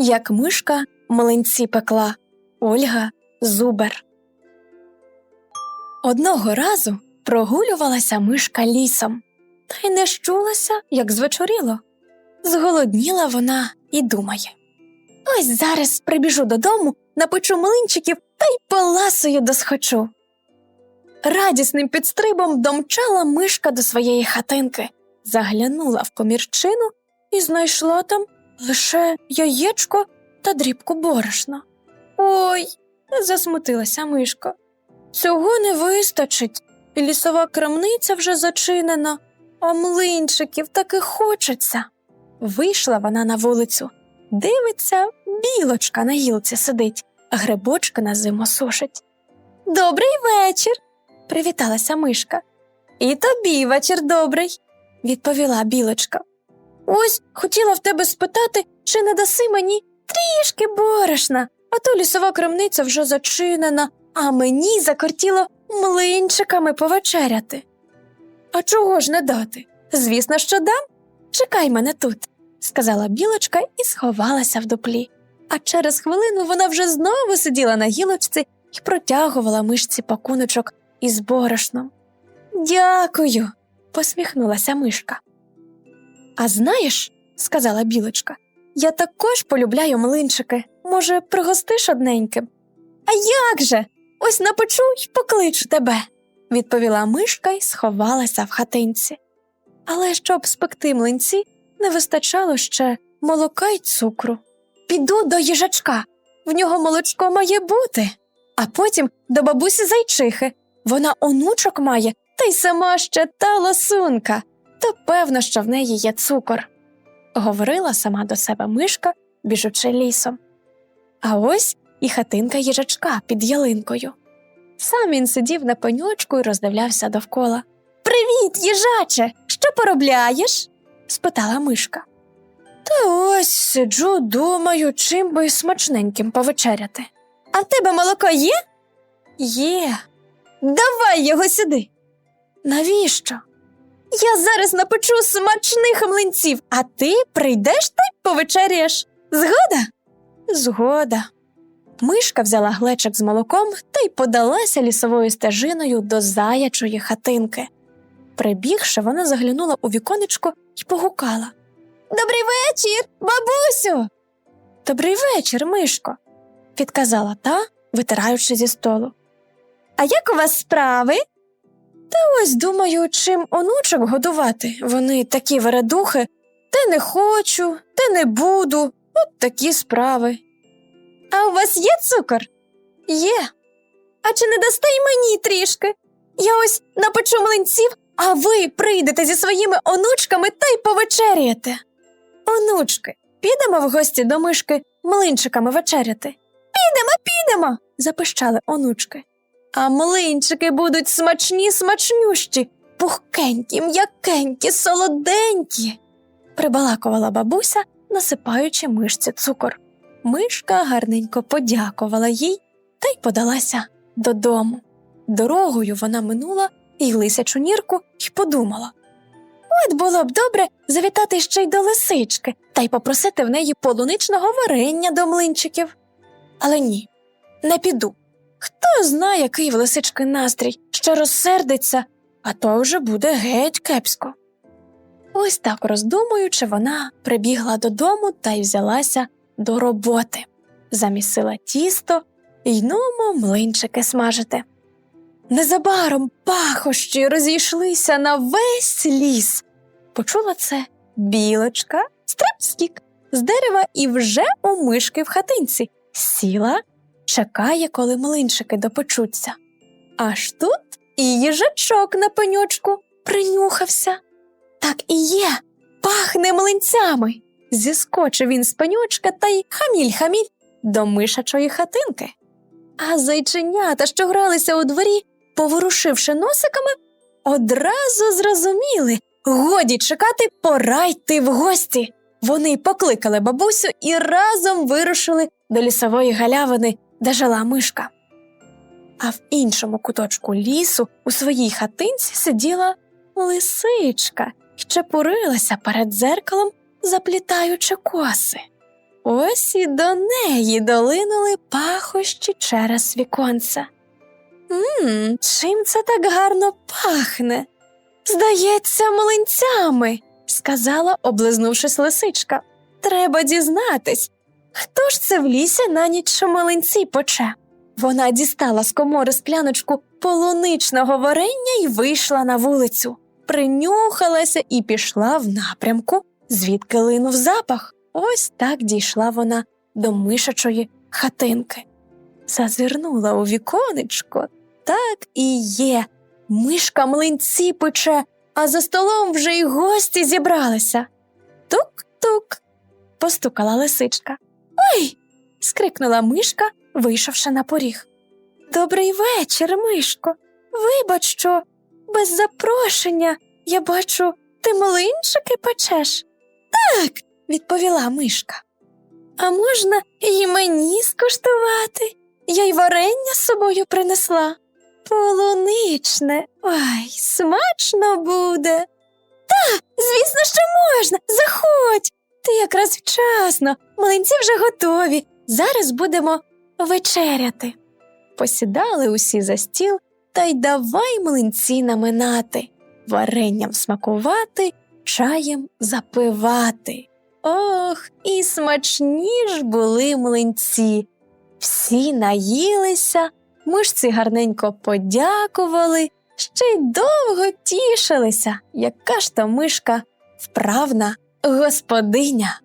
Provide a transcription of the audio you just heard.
як мишка млинці пекла Ольга Зубер. Одного разу прогулювалася мишка лісом, та й не щулася, як звечоріло. Зголодніла вона і думає Ось зараз прибіжу додому, напечу млинчиків та й поласую досхочу. Радісним підстрибом домчала мишка до своєї хатинки, заглянула в комірчину і знайшла там лише яєчко та дрібку борошна. Ой, засмутилася мишка. Цього не вистачить. Лісова крамниця вже зачинена, а млинчиків таки хочеться. Вийшла вона на вулицю. Дивиться, білочка на гілці сидить, а грибочки на зиму сушить. Добрий вечір, привіталася мишка. І тобі вечір добрий, відповіла білочка. Ось хотіла в тебе спитати, чи не даси мені трішки борошна, а то лісова крамниця вже зачинена, а мені закортіло млинчиками повечеряти. А чого ж не дати? Звісно, що дам. Чекай мене тут, сказала білочка і сховалася в дуплі. А через хвилину вона вже знову сиділа на гілочці і протягувала мишці пакуночок із борошном. Дякую, посміхнулася мишка. А знаєш, сказала білочка, я також полюбляю млинчики. Може, пригостиш одненьким? А як же? Ось напечу й покличу тебе, відповіла мишка й сховалася в хатинці. Але щоб спекти млинці, не вистачало ще молока й цукру. Піду до їжачка, в нього молочко має бути, а потім до бабусі зайчихи. Вона онучок має, та й сама ще та лосунка, то певно, що в неї є цукор, говорила сама до себе мишка, біжучи лісом. А ось і хатинка їжачка під ялинкою. Сам він сидів на пеньочку і роздивлявся довкола. Привіт, їжаче! Що поробляєш? спитала мишка. Та ось сиджу, думаю, чим би смачненьким повечеряти. А в тебе молоко є? Є. Давай його сюди. Навіщо? Я зараз напечу смачних млинців, а ти прийдеш та й повечеряєш. Згода? Згода. Мишка взяла глечик з молоком та й подалася лісовою стежиною до заячої хатинки. Прибігши, вона заглянула у віконечко і погукала Добрий вечір, бабусю. Добрий вечір, Мишко, відказала та, витираючи зі столу. А як у вас справи? Та ось думаю, чим онучок годувати. Вони такі вередухи. Те не хочу, те не буду. От такі справи. А у вас є цукор? Є. А чи не дасте й мені трішки? Я ось напечу млинців, а ви прийдете зі своїми онучками та й повечеряєте. Онучки, підемо в гості до мишки млинчиками вечеряти. Підемо, підемо, запищали онучки. А млинчики будуть смачні, смачнющі, пухкенькі, м'якенькі, солоденькі, прибалакувала бабуся, насипаючи мишці цукор. Мишка гарненько подякувала їй та й подалася додому. Дорогою вона минула і лисячу нірку й подумала От було б добре завітати ще й до лисички та й попросити в неї полуничного варення до млинчиків. Але ні, не піду. Хто знає, який в лисички настрій, що розсердиться, а то вже буде геть кепсько. Ось так роздумуючи, вона прибігла додому та й взялася до роботи, замісила тісто й нумо млинчики смажити. Незабаром пахощі розійшлися на весь ліс. Почула це білочка, стрепскік з дерева і вже у мишки в хатинці. Сіла, чекає, коли млинчики допечуться. Аж тут і їжачок на пеньочку принюхався. Так і є, пахне млинцями. Зіскочив він з пеньочка та й хаміль-хаміль до мишачої хатинки. А зайченята, що гралися у дворі, поворушивши носиками, одразу зрозуміли годі чекати, пора йти в гості. Вони покликали бабусю і разом вирушили до лісової галявини, де жила мишка. А в іншому куточку лісу у своїй хатинці сиділа лисичка і чепурилася перед дзеркалом, заплітаючи коси. Ось і до неї долинули пахощі через віконце. Мм, чим це так гарно пахне? Здається, млинцями, сказала, облизнувшись лисичка. Треба дізнатись, хто ж це в лісі на ніч млинці поче. Вона дістала з комори скляночку полуничного варення і вийшла на вулицю, принюхалася і пішла в напрямку, звідки линув запах. Ось так дійшла вона до мишачої хатинки. Зазирнула у віконечко. Так і є. Мишка млинці пече, а за столом вже й гості зібралися. Тук-тук. постукала лисичка. Ой. скрикнула мишка, вийшовши на поріг. Добрий вечір, мишко. Вибач, що без запрошення я бачу, ти млинчики печеш. Так, відповіла мишка. А можна і мені скуштувати? Я й варення з собою принесла. Полуничне, ой, смачно буде. Та, звісно, що можна. Заходь. Ти якраз вчасно, млинці вже готові. Зараз будемо вечеряти. Посідали усі за стіл та й давай млинці наминати, варенням смакувати, чаєм запивати. Ох, і смачні ж були млинці. Всі наїлися, мишці гарненько подякували, ще й довго тішилися, яка ж то мишка вправна господиня.